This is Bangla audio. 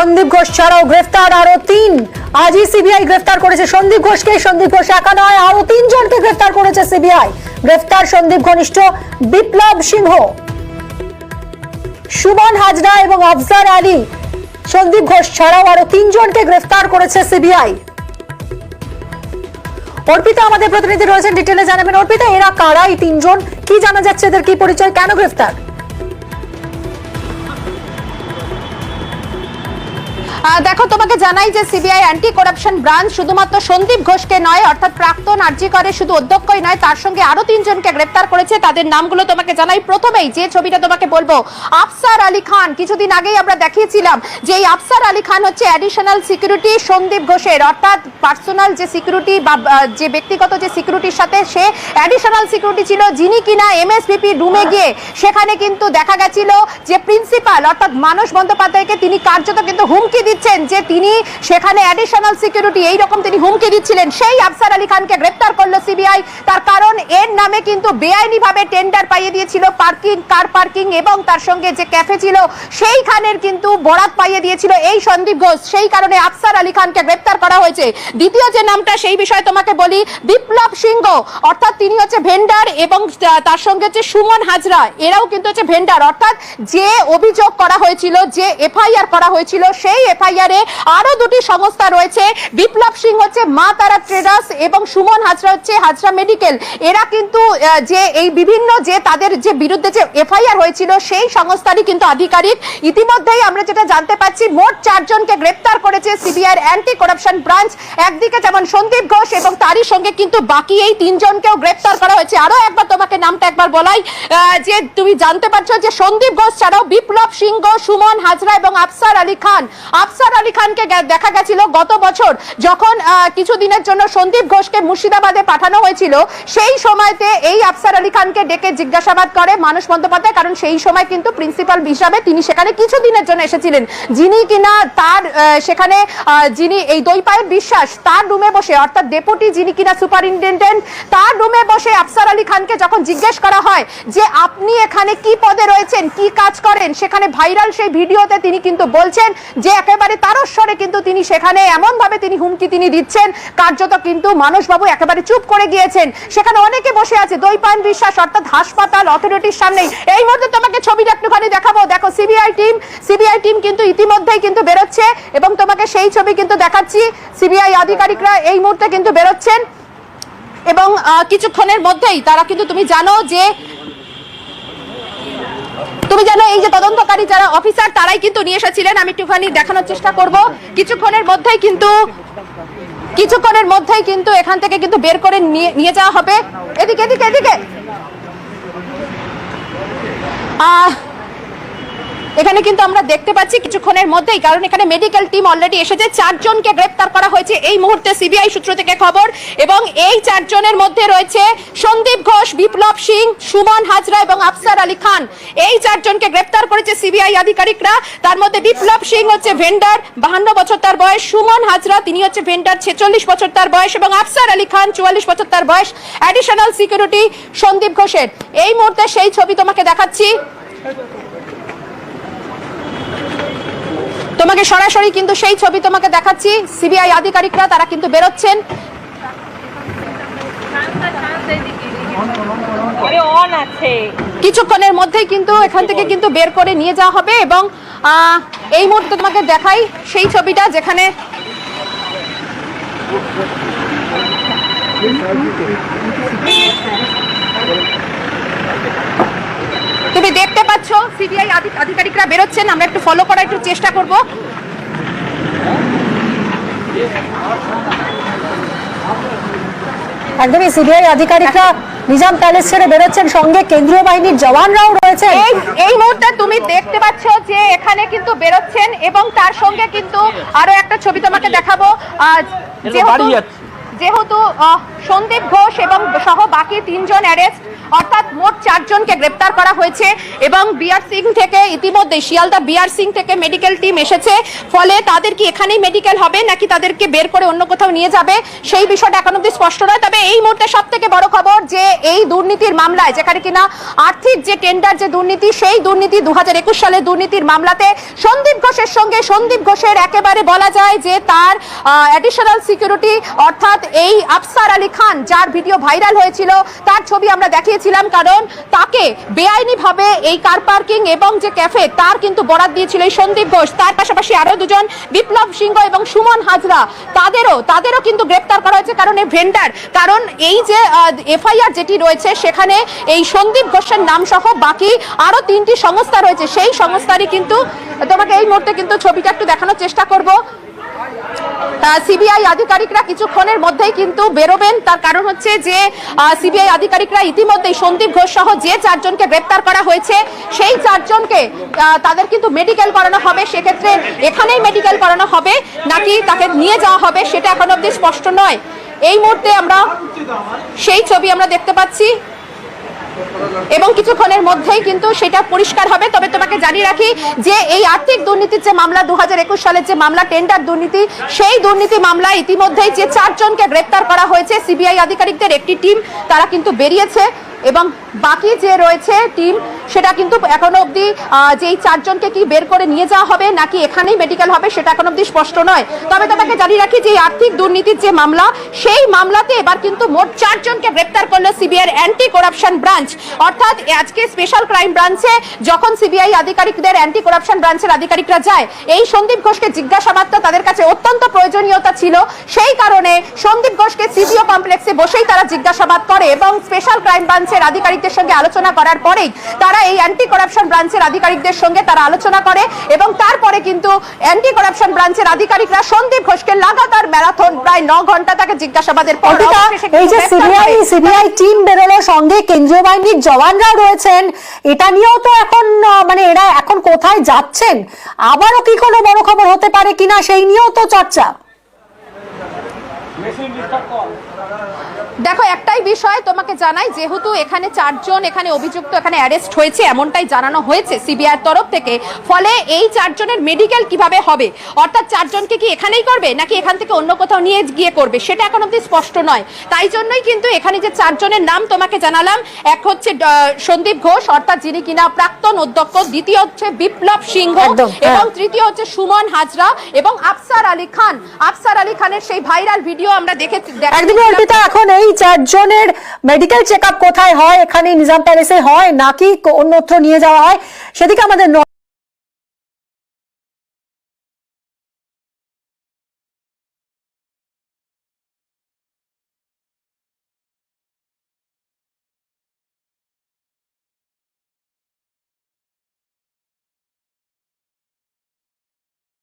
সন্দীপ ঘোষ ছাড়াও গ্রেফতার আরও তিন। আজই সিবিআই গ্রেফতার করেছে সন্দীপ ঘোষকে। সন্দীপ ঘোষ একা নয়, আরও তিনজনকে গ্রেফতার করেছে সিবিআই। গ্রেফতার সন্দীপ ঘনিষ্ঠ বিপ্লব সিংহ। সুমন হাজরা এবং আফজার আলী। সন্দীপ ঘোষ ছাড়াও আরও তিনজনকে গ্রেফতার করেছে সিবিআই। অর্পিতা আমাদের প্রতিনিধি রয়েছেন, ডিটেলে জানাবেন। অর্পিতা, এরা কারা এই তিনজন? কি জানা যাচ্ছে? এদের কি পরিচয়? কেন গ্রেফতার? দেখো, তোমাকে জানাই যে সিবিআই অ্যান্টি করাপশন ব্রাঞ্চ শুধুমাত্র সন্দীপ ঘোষকে নয়, অর্থাৎ প্রাক্তন আরজি করে শুধু অধ্যক্ষই নয়, তার সঙ্গে আরও তিনজনকে গ্রেপ্তার করেছে। তাদের নামগুলো তোমাকে জানাই প্রথমেই, যে ছবিটা তোমাকে বলব, আফসার আলী খান। কিছুদিন আগেই আমরা দেখিয়েছিলাম যে এই আফসার আলী খান হচ্ছে অ্যাডিশনাল সিকিউরিটি সন্দীপ ঘোষের, অর্থাৎ পার্সোনাল যে সিকিউরিটি বা যে ব্যক্তিগত যে সিকিউরিটির সাথে সে অ্যাডিশনাল সিকিউরিটি ছিল, যিনি কিনা এমএসপিপি রুমে গিয়ে সেখানে কিন্তু দেখা গেছিল যে প্রিন্সিপাল অর্থাৎ মানস বন্দ্যোপাধ্যায়কে তিনি কার্যত কিন্তু হুমকি দিচ্ছেন যে তিনি সেখানে অ্যাডিশনাল সিকিউরিটি এই রকম তিনি হুমকি দিচ্ছিলেন। সেই আফসার আলী খানকে গ্রেপ্তার করল সিবিআই তার কারণ, এর নামে কিন্তু বেআইনিভাবে টেন্ডার পাইয়ে দিয়েছিল পার্কিং কার পার্কিং এবং তার সঙ্গে যে ক্যাফে ছিল, সেইখানের কিন্তু বরাত পাইয়ে দিয়েছিল এই সন্দীপ ঘোষ। সেই কারণে আফসার আলী খানকে গ্রেপ্তার করা হয়েছে। দ্বিতীয় যে নামটা, সেই বিষয়ে তোমাকে বলি, বিপ্লব সিংহ, অর্থাৎ তিনি হচ্ছে ভেন্ডার এবং তার সঙ্গে হচ্ছে সুমন হাজরা, এরাও কিন্তু হচ্ছে ভেন্ডার অর্থাৎ যে অভিযোগ করা হয়েছিল, যে এফআইআর করা হয়েছিল, সেই এফআইআর এ আরও দুটি সংস্থা রয়েছে। বিপ্লব সিং হচ্ছে মা তারা ট্রেডার্স এবং সুমন হাজরা হচ্ছে হাজরা মেডিকেল। এরা কিন্তু যে এই বিভিন্ন যে তাদের যে বিরুদ্ধে যে এফআইআর হয়েছিল, সেই সংস্থারই কিন্তু আধিকারিক। ইতিমধ্যেই আমরা যেটা জানতে পাচ্ছি, মোট চারজনকে গ্রেপ্তার করেছে সিবিআই অ্যান্টি করাপশন ব্রাঞ্চ। একদিকে যেমন সন্দীপ ঘোষ এবং তারই সঙ্গে কিন্তু বাকি এই তিনজনকেও গ্রেপ্তার করা হয়েছে। আরও একবার তোমাকে নামটা একবার বলাই যে তুমি জানতে পারছ যে সন্দীপ ঘোষ ছাড়াও বিপ্লব সিংহ, সুমন হাজরা এবং আফসার আলী খান। আফসার আলী খানকে দেখা গেছিল গত বছর যখন কিছুদিনের জন্য সন্দীপ ঘোষকে মুর্শিদাবাদে পাঠানো হয়েছিল। সেই সময়তে এই আফসার আলী খানকে ডেকে জিজ্ঞাসাবাদ করে মানুষ বন্দ্যোপাধ্যায়, কারণ সেই সময় কিন্তু প্রিন্সিপাল হিসাবে তিনি সেখানে কিছুদিনের জন্য এসেছিলেন। যিনি কিনা তার সেখানে যিনি এই দৈপায়ের বিশ্বাস, তার রুমে বসে, অর্থাৎ ডেপুটি যিনি কিনা সুপারিনটেন্ডেন্ট, তার রুমে বসে আফসার আলী খানকে যখন জিজ্ঞেস করা হয় যে, আপনি এখানে কি পদে রয়েছেন? কি কাজ করেন? সেখানে ভাইরাল সেই ভিডিওতে তিনি কিন্তু বলছেন যে একেবারে তারস্বরে কিন্তু তিনি সেখানে এমন ভাবে তিনি হুমকি তিনি দিচ্ছেন। কার্যত কিন্তু মানসবাবু একেবারে চুপ করে গিয়েছেন। সেখানে অনেকে বসে আছে দৈপায়ন বিশ্বাস অর্থাৎ হাসপাতাল অথরিটির সামনেই। এই মুহূর্তে তোমাকে ছবিটা একটুখানি দেখাবো। দেখো, সিবিআই টিম সিবিআই টিম কিন্তু ইতিমধ্যেই কিন্তু বেরোচ্ছে এবং তোমাকে সেই ছবি কিন্তু দেখাচ্ছি। সিবিআই আধিকারিকরা এই মুহূর্তে কিন্তু বেরোচ্ছেন এবং কিছুক্ষণের মধ্যেই তারা কিন্তু তুমি জানো যে তুমি জানো, এই যে তদন্তকারী যারা অফিসার, তারাই কিন্তু নিয়ে এসেছিলেন। আমি একটুখানি দেখানোর চেষ্টা করব। কিছুক্ষণের মধ্যেই কিন্তু, কিছুক্ষণের মধ্যেই কিন্তু এখান থেকে কিন্তু বের করে নিয়ে যাওয়া হবে। এদিকে এদিকে এদিকে। আহ এখানে কিন্তু আমরা দেখতে পাচ্ছি কিছুক্ষণের মধ্যেই, কারণ এখানে মেডিকেল টিম অলরেডি এসেছে। চারজনকে গ্রেপ্তার করা হয়েছে এই মুহূর্তে সিবিআই সূত্র থেকে খবর। এবং এই চারজনের মধ্যে রয়েছে সন্দীপ ঘোষ, বিপ্লব সিং, সুমন হাজরা এবং আফসার আলী খান। এই চারজনকে গ্রেপ্তার করেছে সিবিআই আধিকারিকরা। তার মধ্যে বিপ্লব সিং হচ্ছে ভেন্ডার বাহান্ন বছর তার বয়স। সুমন হাজরা, তিনি হচ্ছে ভেন্ডার ছেচল্লিশ বছর তার বয়স। এবং আফসার আলী খান, চুয়াল্লিশ বছর তার বয়স। অ্যাডিশনাল সিকিউরিটি সন্দীপ ঘোষের। এই মুহূর্তে সেই ছবি তোমাকে দেখাচ্ছি। তোমাকে সরাসরি কিন্তু সেই ছবি তোমাকে দেখাচ্ছি। সিবিআই আধিকারিকরা তারা কিন্তু বেরোচ্ছেন। কিছুক্ষণের মধ্যেই কিন্তু এখান থেকে কিন্তু বের করে নিয়ে যাওয়া হবে এবং এই মুহূর্তে তোমাকে দেখাই সেই ছবিটা যেখানে তুমি দেখতে পাচ্ছ সিবিআই আধিকারিকরা বেরোচ্ছেন আমরা একটু ফলো করার একটু চেষ্টা করব। একদমই সিবিআই আধিকারিকরা নিজাম প্যালেস ছেড়ে বেরোচ্ছেন সঙ্গে কেন্দ্রীয় বাহিনীর জওয়ানরাও রয়েছেন। এই এই মুহূর্তে তুমি দেখতে পাচ্ছ যে এখানে কিন্তু বেরোচ্ছেন এবং তার সঙ্গে কিন্তু আরও একটা ছবি তোমাকে দেখাবো। আজ যেহেতু যেহেতু সন্দীপ ঘোষ এবং সহ বাকি তিনজন অ্যারেস্ট, অর্থাৎ মোট চারজনকে গ্রেপ্তার করা হয়েছে এবং বিআর সিং থেকে ইতিমধ্যে, শিয়ালদা বিআর সিং থেকে মেডিকেল টিম এসেছে। ফলে তাদের কি এখানেই মেডিকেল হবে নাকি তাদেরকে বের করে অন্য কোথাও নিয়ে যাবে? সেই বিষয়টা এখন অব্দি স্পষ্ট নয়। তবে এই মুহূর্তে সব থেকে বড় খবর যে এই দুর্নীতির মামলায়, যেখানে কিনা আর্থিক যে টেন্ডার যে দুর্নীতি, সেই দুর্নীতি দু হাজার একুশ সালের দুর্নীতির মামলাতে সন্দীপ ঘোষের সঙ্গে সন্দীপ ঘোষের একেবারে বলা যায় যে তার অ্যাডিশনাল সিকিউরিটি অর্থাৎ এই আফসার আলী খান, যার ভিডিও ভাইরাল হয়েছিল, তার ছবি আমরা দেখিয়েছিলাম, কারণ তাকে বেআইনিভাবে এই কার পার্কিং এবং যে ক্যাফে তার কিন্তু বরাদ দিয়েছিল এই সন্দীপ ঘোষ। তার পাশাপাশি আরও দুজন, বিপ্লব সিংহ এবং সুমন হাজরা, তাদেরও তাদেরও কিন্তু গ্রেপ্তার করা হয়েছে কারণ এই ভেন্ডার কারণ এই যে এফআইআর যেটি রয়েছে, সেখানে এই সন্দীপ ঘোষের নাম সহ বাকি আরও তিনটি সংস্থা রয়েছে। সেই সংস্থারই কিন্তু তোমাকে এই মুহূর্তে কিন্তু ছবিটা একটু দেখানোর চেষ্টা করব। সিবিআই আধিকারিকরা কিছুক্ষণের মধ্যেই কিন্তু বেরোবেন। তার কারণ হচ্ছে যে সিবিআই আধিকারিকরা ইতিমধ্যেই সন্দীপ ঘোষ সহ যে চারজনকে গ্রেপ্তার করা হয়েছে, সেই চারজনকে তাদের কিন্তু মেডিকেল করানো হবে। সেক্ষেত্রে এখানেই মেডিকেল করানো হবে, নাকি তাকে নিয়ে যাওয়া হবে সেটা এখন অব্দি স্পষ্ট নয়। এই মুহূর্তে আমরা সেই ছবি আমরা দেখতে পাচ্ছি। এবং কিছুক্ষণের মধ্যেই কিন্তু সেটা পরিষ্কার হবে। তবে তোমাকে জানিয়ে রাখি যে এই আর্থিক দুর্নীতির যে মামলা দু হাজার একুশ সালের যে মামলা টেন্ডার দুর্নীতি, সেই দুর্নীতি মামলায় ইতিমধ্যেই যে চারজনকে গ্রেপ্তার করা হয়েছে, সিবিআই আধিকারিকদের একটি টিম তারা কিন্তু বেরিয়েছে এবং বাকি যে রয়েছে টিম সেটা কিন্তু এখনও অবধি আহ, যে এই চারজনকে কি বের করে নিয়ে যাওয়া হবে নাকি এখানেই মেডিকেল হবে সেটা এখন অবধি স্পষ্ট নয়। তবে তোমাকে জানিয়ে রাখি যে আর্থিক দুর্নীতির যে মামলা সেই মামলাতে এবার কিন্তু মোট চারজনকে গ্রেপ্তার করল সিবিআই অ্যান্টি করাপশন ব্রাঞ্চ অর্থাৎ আজকে স্পেশাল ক্রাইম ব্রাঞ্চে যখন সিবিআই আধিকারিকদের অ্যান্টি করাপশন ব্রাঞ্চের আধিকারিকরা যায় এই সন্দীপ ঘোষকে জিজ্ঞাসাবাদটা তাদের কাছে অত্যন্ত প্রয়োজনীয়তা ছিল। সেই কারণে সন্দীপ ঘোষকে সিবিও কমপ্লেক্সে বসেই তারা জিজ্ঞাসাবাদ করে এবং স্পেশাল ক্রাইম ব্রাঞ্চের আধিকারিকদের সঙ্গে আলোচনা করার পরেই তারা এই অ্যান্টি করাপশন ব্রাঞ্চের আধিকারিকদের সঙ্গে তারা আলোচনা করে এবং তারপরে কিন্তু অ্যান্টি করাপশন ব্রাঞ্চের আধিকারিকরা সন্দীপ ঘোষকে লাগাতার ম্যারাথন প্রায় ন ঘণ্টা তাকে জিজ্ঞাসাবাদের পর এই যে সিবিআই সিবিআই টিম বেরোলো সঙ্গে কেন্দ্রীয় বাহিনীর জওয়ানরাও রয়েছেন। এটা নিয়েও তো এখন মানে এরা এখন কোথায় যাচ্ছেন? আবারও কি কোনো বড় খবর হতে পারে কিনা সেই নিয়েও তো চর্চা। দেখো একটাই বিষয় তোমাকে জানাই যেহেতু এখানে চারজন এখানে অভিযুক্ত এখানে অ্যারেস্ট হয়েছে এমনটাই জানানো হয়েছে সিবিআই তরফ থেকে। ফলে এই চারজনের মেডিকেল কীভাবে হবে? অর্থাৎ চারজনকে কি এখানেই করবে নাকি এখান থেকে অন্য কোথাও নিয়ে গিয়ে করবে? সেটা এখন অব্দি স্পষ্ট নয়। তাই জন্যই কিন্তু এখানে যে চারজনের নাম তোমাকে জানালাম এক হচ্ছে সন্দীপ ঘোষ অর্থাৎ যিনি কিনা প্রাক্তন অধ্যক্ষ দ্বিতীয় হচ্ছে বিপ্লব সিংহ হ্যাঁ। এবং তৃতীয় হচ্ছে সুমন হাজরা এবং আফসার আলী খান। আফসার আলী খানের সেই ভাইরাল ভিডিও আমরা দেখে অর্পিতা এখন এই চারজনের মেডিকেল চেক কোথায় হয়? এখানে নিজাম প্যালেসে হয় নাকি অন্যত্র নিয়ে যাওয়া হয়? সেদিকে আমাদের